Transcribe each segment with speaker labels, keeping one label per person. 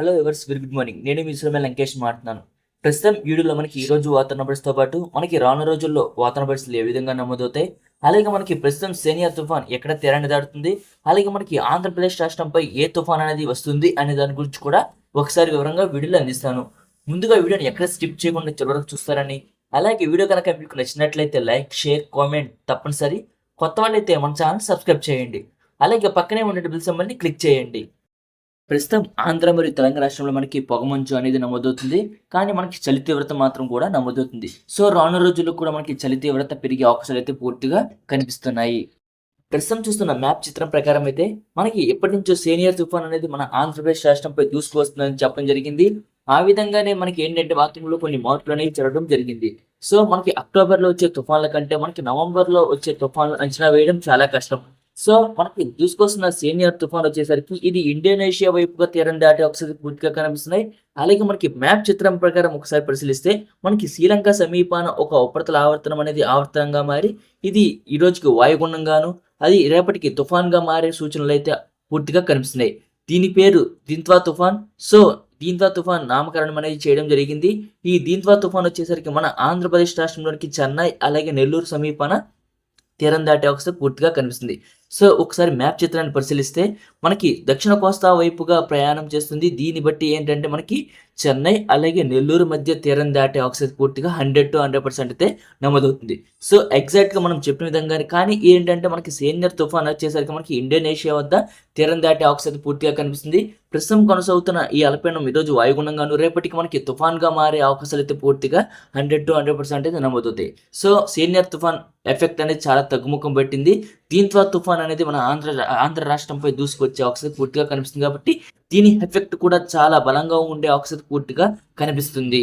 Speaker 1: Hello ఎవర్స్ very good morning నేను మీ సురమే లంకేష్ మాట్లాడుతున్నాను. ప్రస్తుతం వీడియోలో మనకి ఈ రోజు వాతావరణ పరిస్థితితో పాటు మనకి రానున్న రోజుల్లో వాతావరణ పరిస్థితులు ఏ విధంగా నమోదవుతాయి? అలాగే మనకి ప్రస్తుతం సేనియర్ తుఫాన్ ఎక్కడ తీరాన్ని దాటుతుంది అలాగే మనకి ఆంధ్రప్రదేశ్ రాష్ట్రంపై ఏ తుఫాన్ అనేది వస్తుంది అనే దాని గురించి కూడా ఒకసారి వివరంగా వీడియోలో అందిస్తాను. ముందుగా వీడియోని ఎక్కడ స్కిప్ చేయకుండా చివరకు చూస్తారని అలాగే వీడియో కనుక మీకు నచ్చినట్లయితే లైక్ షేర్ కామెంట్ తప్పనిసరి. కొత్త వాళ్ళైతే మన ఛానల్ సబ్స్క్రైబ్ చేయండి. అలాగే పక్కనే ఉండే బిల్ సింబల్ని క్లిక్ చేయండి. ప్రస్తుతం ఆంధ్ర మరియు తెలంగాణ రాష్ట్రంలో మనకి పొగమంచు అనేది నమోదవుతుంది. కానీ మనకి చలి తీవ్రత మాత్రం కూడా నమోదవుతుంది. సో రాను రోజుల్లో కూడా మనకి చలి తీవ్రత పెరిగే అవకాశాలు అయితే పూర్తిగా కనిపిస్తున్నాయి. ప్రస్తుతం చూస్తున్న మ్యాప్ చిత్రం ప్రకారం అయితే మనకి ఎప్పటి నుంచో సీనియర్ తుఫాన్ అనేది మన ఆంధ్రప్రదేశ్ రాష్ట్రంపై దూసుకువస్తుందని చెప్పడం జరిగింది. ఆ విధంగానే మనకి ఏంటంటే వాతావరణంలో కొన్ని మార్పులు అనేవి జరగడం జరిగింది. సో మనకి అక్టోబర్లో వచ్చే తుఫాన్ల కంటే మనకి నవంబర్లో వచ్చే తుఫాన్లు అంచనా వేయడం చాలా కష్టం. సో మనకి దూసుకొస్తున్న సీనియర్ తుఫాన్ వచ్చేసరికి ఇది ఇండోనేషియా వైపుగా తీరం దాటి ఒకసారి పూర్తిగా కనిపిస్తున్నాయి. అలాగే మనకి మ్యాప్ చిత్రం ప్రకారం ఒకసారి పరిశీలిస్తే మనకి శ్రీలంక సమీపాన ఒక ఉపరితల ఆవర్తనం అనేది ఆవర్తనంగా మారి ఇది ఈ రోజుకి వాయుగుండంగాను అది రేపటికి తుఫాన్గా మారే సూచనలు అయితే పూర్తిగా కనిపిస్తున్నాయి. దీని పేరు దింత్వా తుఫాన్. సో దీంత్వా తుఫాన్ నామకరణం అనేది చేయడం జరిగింది. ఈ దీంత్వా తుఫాన్ వచ్చేసరికి మన ఆంధ్రప్రదేశ్ రాష్ట్రంలోనికి చెన్నై అలాగే నెల్లూరు సమీపాన తీరం దాటే ఒకసారి పూర్తిగా కనిపిస్తుంది. సో ఒకసారి మ్యాప్ చిత్రాన్ని పరిశీలిస్తే మనకి దక్షిణ కోస్తా వైపుగా ప్రయాణం చేస్తుంది. దీన్ని బట్టి ఏంటంటే మనకి చెన్నై అలాగే నెల్లూరు మధ్య తీరం దాటే ఆక్సిజన్ పూర్తిగా హండ్రెడ్ టు హండ్రెడ్ పర్సెంట్ అయితే నమోదవుతుంది. సో ఎగ్జాక్ట్గా మనం చెప్పిన విధంగానే కానీ ఏంటంటే మనకి సీనియర్ తుఫాన్ వచ్చేసరికి మనకి ఇండోనేషియా వద్ద తీరం దాటే ఆక్సిజన్ పూర్తిగా కనిపిస్తుంది. ప్రస్తుతం కొనసాగుతున్న ఈ అల్పీడనం ఈరోజు వాయుగుణంగాను రేపటికి మనకి తుఫాన్గా మారే అవకాశాలు అయితే పూర్తిగా హండ్రెడ్ టు హండ్రెడ్ పర్సెంట్ అయితే నమోదవుతాయి. సో సీనియర్ తుఫాన్ ఎఫెక్ట్ అనేది చాలా తగ్గుముఖం పెట్టింది. దీంతో తుఫాన్ అనేది మన ఆంధ్ర ఆంధ్ర రాష్ట్రంపై దూసుకొచ్చే ఆక్సిజన్ పూర్తిగా కనిపిస్తుంది కాబట్టి దీని ఎఫెక్ట్ కూడా చాలా బలంగా ఉండే ఆక్సిజన్ పూర్తిగా కనిపిస్తుంది.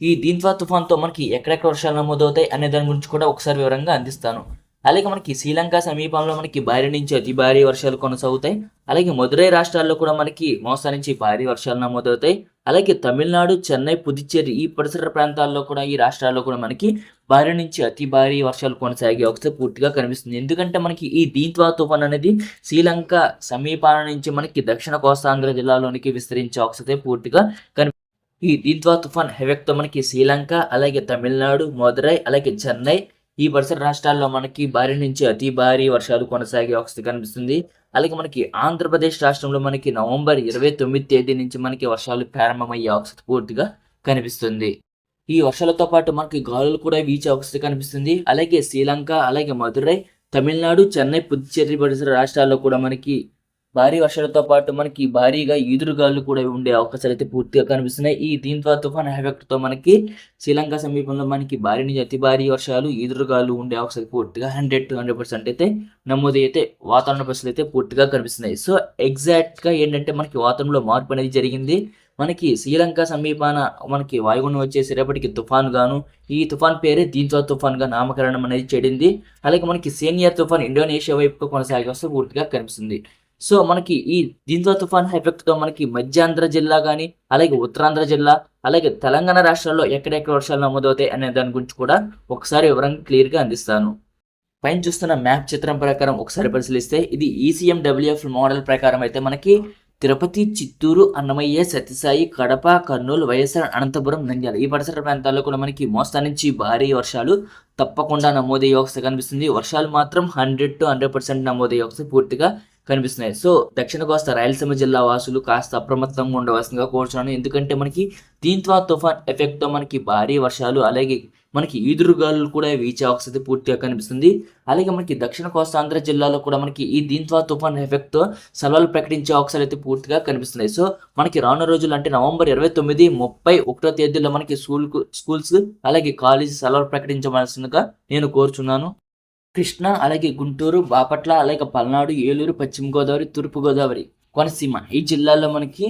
Speaker 1: ఈ దీంతో తుఫాన్తో మనకి ఎక్కడెక్కడ వర్షాలు నమోదవుతాయి అనే దాని గురించి కూడా ఒకసారి వివరంగా అందిస్తాను. అలాగే మనకి శ్రీలంక సమీపంలో మనకి భారీ నుంచి అతి భారీ వర్షాలు కొనసాగుతాయి. అలాగే మదురై రాష్ట్రాల్లో కూడా మనకి మోసా నుంచి భారీ వర్షాలు నమోదవుతాయి. అలాగే తమిళనాడు చెన్నై పుదుచ్చేరి ఈ పరిసర ప్రాంతాల్లో కూడా ఈ రాష్ట్రాల్లో కూడా మనకి భారీ నుంచి అతి భారీ వర్షాలు కొనసాగే ఒకసారి పూర్తిగా కనిపిస్తుంది. ఎందుకంటే మనకి ఈ దీంత్వా తుఫాన్ అనేది శ్రీలంక సమీపాల నుంచి మనకి దక్షిణ కోస్తాంధ్ర జిల్లాలోనికి విస్తరించే ఒకసారి పూర్తిగా కనిపి ఈ దీంత్వా తుఫాన్ హెవెక్తో మనకి శ్రీలంక అలాగే తమిళనాడు మదురై అలాగే చెన్నై ఈ పరిసర రాష్ట్రాల్లో మనకి భారీ నుంచి అతి భారీ వర్షాలు కొనసాగే అవస్థ కనిపిస్తుంది. అలాగే మనకి ఆంధ్రప్రదేశ్ రాష్ట్రంలో మనకి నవంబర్ ఇరవై తొమ్మిది తేదీ నుంచి మనకి వర్షాలు ప్రారంభమయ్యే అవస్థ పూర్తిగా కనిపిస్తుంది. ఈ వర్షాలతో పాటు మనకి గాలులు కూడా వీచే అవస్థ కనిపిస్తుంది. అలాగే శ్రీలంక అలాగే మదురై తమిళనాడు చెన్నై పుదుచ్చేరి పరిసర రాష్ట్రాల్లో కూడా మనకి భారీ వర్షాలతో పాటు మనకి భారీగా ఈదురుగాలు కూడా ఉండే అవకాశాలు అయితే పూర్తిగా కనిపిస్తున్నాయి. ఈ దీంతో తుఫాన్ ఎఫెక్ట్తో మనకి శ్రీలంక సమీపంలో మనకి భారీ నుంచి అతి భారీ వర్షాలు ఈదురుగాలు ఉండే అవకాశాలు పూర్తిగా హండ్రెడ్ టు హండ్రెడ్ పర్సెంట్ అయితే నమోదు అయితే వాతావరణ పరిస్థితులు అయితే పూర్తిగా కనిపిస్తున్నాయి. సో ఎగ్జాక్ట్గా ఏంటంటే మనకి వాతావరణంలో మార్పు అనేది జరిగింది. మనకి శ్రీలంక సమీపాన మనకి వాయుగుండం వచ్చేసేటప్పటికి తుఫాన్ గాను ఈ తుఫాన్ పేరే దీంతో తుఫాన్గా నామకరణం అనేది చెడింది. అలాగే మనకి సీనియర్ తుఫాన్ ఇండోనేషియా వైపు కొనసాగే వస్తే పూర్తిగా కనిపిస్తుంది. సో మనకి ఈ దీంతో తుఫాన్ ఎఫెక్ట్తో మనకి మధ్యాంధ్ర జిల్లా కానీ అలాగే ఉత్తరాంధ్ర జిల్లా అలాగే తెలంగాణ రాష్ట్రాల్లో ఎక్కడెక్కడ వర్షాలు నమోదవుతాయి అనే దాని గురించి కూడా ఒకసారి వివరంగా క్లియర్గా అందిస్తాను. పైన చూస్తున్న మ్యాప్ చిత్రం ప్రకారం ఒకసారి పరిశీలిస్తే ఇది ఈసీఎం డబ్ల్యూఎఫ్ మోడల్ ప్రకారం అయితే మనకి తిరుపతి చిత్తూరు అన్నమయ్య సత్యసాయి కడప కర్నూలు వైఎస్ఆర్ అనంతపురం నంద్యాల ఈ పరిసర ప్రాంతాల్లో కూడా మనకి మోస్తా నుంచి భారీ వర్షాలు తప్పకుండా నమోదయ్యే అవస్థ కనిపిస్తుంది. వర్షాలు మాత్రం హండ్రెడ్ టు హండ్రెడ్ పర్సెంట్ నమోదయ్యే అవస్థ పూర్తిగా కనిపిస్తున్నాయి. సో దక్షిణ కోస్తా రాయలసీమ జిల్లా వాసులు కాస్త అప్రమత్తంగా ఉండవలసిందిగా కోరుచున్నాను. ఎందుకంటే మనకి దీంతో తుఫాన్ ఎఫెక్ట్తో మనకి భారీ వర్షాలు అలాగే మనకి ఈదురుగాలు కూడా వీచే అవకాశం పూర్తిగా కనిపిస్తుంది. అలాగే మనకి దక్షిణ కోస్తాంధ్ర జిల్లాలో కూడా మనకి ఈ దీంతో తుఫాన్ ఎఫెక్ట్తో సెలవులు ప్రకటించే అవకాశాలు అయితే పూర్తిగా కనిపిస్తున్నాయి. సో మనకి రానున్న రోజులు అంటే నవంబర్ ఇరవై తొమ్మిది ముప్పై ఒకటో తేదీలో మనకి స్కూల్ స్కూల్స్ అలాగే కాలేజ్ సెలవులు ప్రకటించవలసిందిగా నేను కోరుచున్నాను. కృష్ణా అలాగే గుంటూరు బాపట్ల అలాగే పల్నాడు ఏలూరు పశ్చిమ గోదావరి తూర్పు గోదావరి కోనసీమ. ఈ జిల్లాల్లో మనకి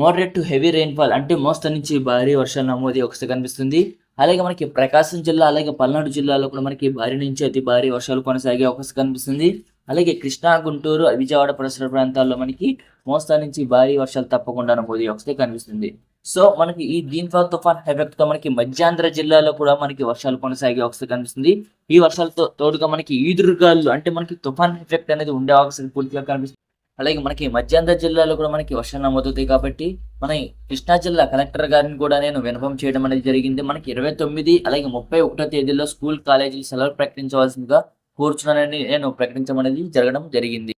Speaker 1: మోడరేట్ టు హెవీ రెయిన్ఫాల్ అంటే మోస్తా నుంచి భారీ వర్షాలు నమోదు ఒకసారి కనిపిస్తుంది. అలాగే మనకి ప్రకాశం జిల్లా అలాగే పల్నాడు జిల్లాలో కూడా మనకి భారీ నుంచి అతి భారీ వర్షాలు కొనసాగే అవకాశం కనిపిస్తుంది. అలాగే కృష్ణా గుంటూరు విజయవాడ పరిసర ప్రాంతాల్లో మనకి మోస్తా నుంచి భారీ వర్షాలు తప్పకుండా నమోదు ఒకసారి కనిపిస్తుంది. సో మనకి ఈ దీంతో తుఫాన్ ఎఫెక్ట్తో మనకి మధ్యాంధ్ర జిల్లాలో కూడా మనకి వర్షాలు కొనసాగే అవకాశం కనిపిస్తుంది. ఈ వర్షాలతో తోడుగా మనకి ఈదురుగాలు అంటే మనకి తుఫాన్ ఎఫెక్ట్ అనేది ఉండే అవకాశం పూర్తిగా కనిపిస్తుంది. అలాగే మనకి మధ్యాంధ్ర జిల్లాలో కూడా మనకి వర్షాలు నమోదవుతాయి కాబట్టి మన కృష్ణా జిల్లా కలెక్టర్ గారిని కూడా నేను వినపం చేయడం అనేది జరిగింది. మనకి ఇరవై తొమ్మిది అలాగే ముప్పై ఒకటో తేదీలో స్కూల్ కాలేజీలు సెలవు ప్రకటించవలసిందిగా కూర్చున్నానని నేను ప్రకటించడం అనేది జరగడం జరిగింది.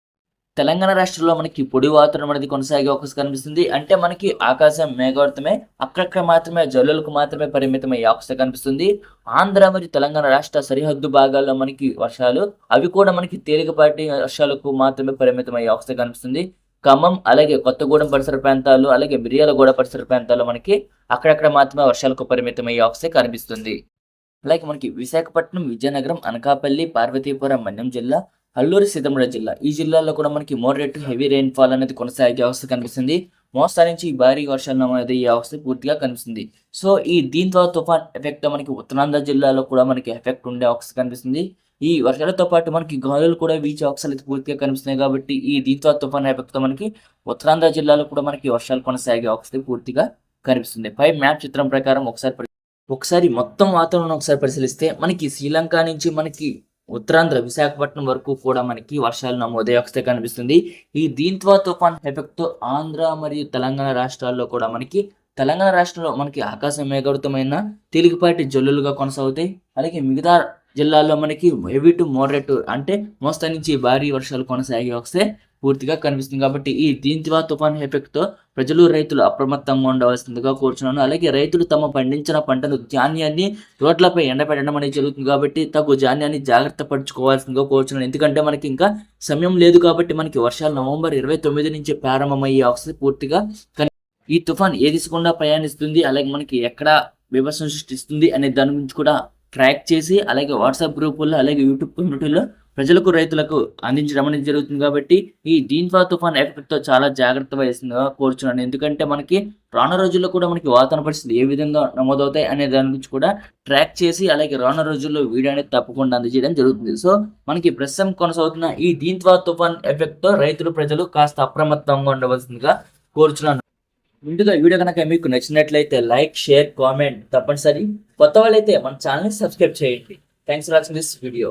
Speaker 1: తెలంగాణ రాష్ట్రంలో మనకి పొడి వాతావరణం అనేది కొనసాగే అవకాశం కనిపిస్తుంది. అంటే మనకి ఆకాశం మేఘావృతమే అక్కడక్కడ మాత్రమే జల్లులకు మాత్రమే పరిమితమయ్యే అవకాశం కనిపిస్తుంది. ఆంధ్ర మరియు తెలంగాణ రాష్ట్ర సరిహద్దు భాగాల్లో మనకి వర్షాలు అవి కూడా మనకి తేలికపాటి వర్షాలకు మాత్రమే పరిమితమయ్యే అవకాశం కనిపిస్తుంది. ఖమ్మం అలాగే కొత్తగూడెం పరిసర ప్రాంతాలు అలాగే మిర్యాలగూడ పరిసర ప్రాంతాల్లో మనకి అక్కడక్కడ మాత్రమే వర్షాలకు పరిమితమయ్యే అవకాశం కనిపిస్తుంది. అలాగే మనకి విశాఖపట్నం విజయనగరం అనకాపల్లి పార్వతీపురం మన్యం జిల్లా అల్లూరి సీతారామరాజు జిల్లా. ఈ జిల్లాలో కూడా మనకి మోడరేట్ హెవీ రెయిన్ ఫాల్ అనేది కొనసాగే అవస్థ కనిపిస్తుంది. మోస్తా నుంచి భారీ వర్షాలు నమోదయ్యే అవస్థ పూర్తిగా కనిపిస్తుంది. సో ఈ దీంతో తుఫాన్ ఎఫెక్ట్ మనకి ఉత్తరాంధ్ర జిల్లాలో కూడా మనకి ఎఫెక్ట్ ఉండే అవస్థ కనిపిస్తుంది. ఈ వర్షాలతో పాటు మనకి గాలులు కూడా వీచే అవకాశాలు అయితే పూర్తిగా కనిపిస్తున్నాయి కాబట్టి ఈ దీంతో తుఫాన్ ఎఫెక్ట్తో మనకి ఉత్తరాంధ్ర జిల్లాలో కూడా మనకి వర్షాలు కొనసాగే అవకాశం పూర్తిగా కనిపిస్తుంది. పై మ్యాప్ చిత్రం ప్రకారం ఒకసారి ఒకసారి మొత్తం వాతావరణం ఒకసారి పరిశీలిస్తే మనకి శ్రీలంక నుంచి మనకి ఉత్తరాంధ్ర విశాఖపట్నం వరకు కూడా మనకి వర్షాలు నమోదయ్యే అవస్థ కనిపిస్తుంది. ఈ దీంతో తుఫాన్ ఎఫెక్ట్తో ఆంధ్ర మరియు తెలంగాణ రాష్ట్రాల్లో కూడా మనకి తెలంగాణ రాష్ట్రంలో మనకి ఆకాశం మేఘవృతమైన తేలికపాటి జల్లులుగా కొనసాగుతాయి. అలాగే మిగతా జిల్లాల్లో మనకి హెవీ టు మోడరేట్ అంటే మోస్తా నుంచి భారీ వర్షాలు కొనసాగే వస్తే పూర్తిగా కనిపిస్తుంది. కాబట్టి ఈ దీంతివా తుఫాన్ ఎఫెక్ట్తో ప్రజలు రైతులు అప్రమత్తంగా ఉండవలసిందిగా కోరుచున్నాను. అలాగే రైతులు తమ పండించిన పంటను ధాన్యాన్ని రోడ్లపై ఎండపెట్టడం అనేది జరుగుతుంది. కాబట్టి తగు ధాన్యాన్ని జాగ్రత్త పరుచుకోవాల్సిందిగా కోరుచున్నాను. ఎందుకంటే మనకి ఇంకా సమయం లేదు కాబట్టి మనకి వర్షాలు నవంబర్ ఇరవై తొమ్మిది నుంచి ప్రారంభమయ్యే అవసరం పూర్తిగా ఈ తుఫాన్ ఏ దిశకుండా ప్రయాణిస్తుంది అలాగే మనకి ఎక్కడ విభజన సృష్టిస్తుంది అనే దాని గురించి కూడా ట్రాక్ చేసి అలాగే వాట్సాప్ గ్రూపుల్లో అలాగే యూట్యూబ్ కమ్యూనిటీలో ప్రజలకు రైతులకు అందించడం అనేది జరుగుతుంది కాబట్టి ఈ దీన్ఫా తుఫాన్ ఎఫెక్ట్తో చాలా జాగ్రత్త వహిస్తుందిగా కోరుచున్నాను. ఎందుకంటే మనకి రాను రోజుల్లో కూడా మనకి వాతావరణ పరిస్థితులు ఏ విధంగా నమోదవుతాయి అనే దాని గురించి కూడా ట్రాక్ చేసి అలాగే రాను రోజుల్లో వీడియో అనేది తప్పకుండా అందజేయడం జరుగుతుంది. సో మనకి ప్రస్తుతం కొనసాగుతున్న ఈ దీన్ఫా తుఫాన్ ఎఫెక్ట్తో రైతులు ప్రజలు కాస్త అప్రమత్తంగా ఉండవలసిందిగా కోరుచున్నాను. ముందుగా వీడియో కనుక మీకు నచ్చినట్లయితే లైక్ షేర్ కామెంట్ తప్పనిసరి. కొత్త వాళ్ళైతే మన ఛానల్ని సబ్స్క్రైబ్ చేయండి. Thanks for watching this video.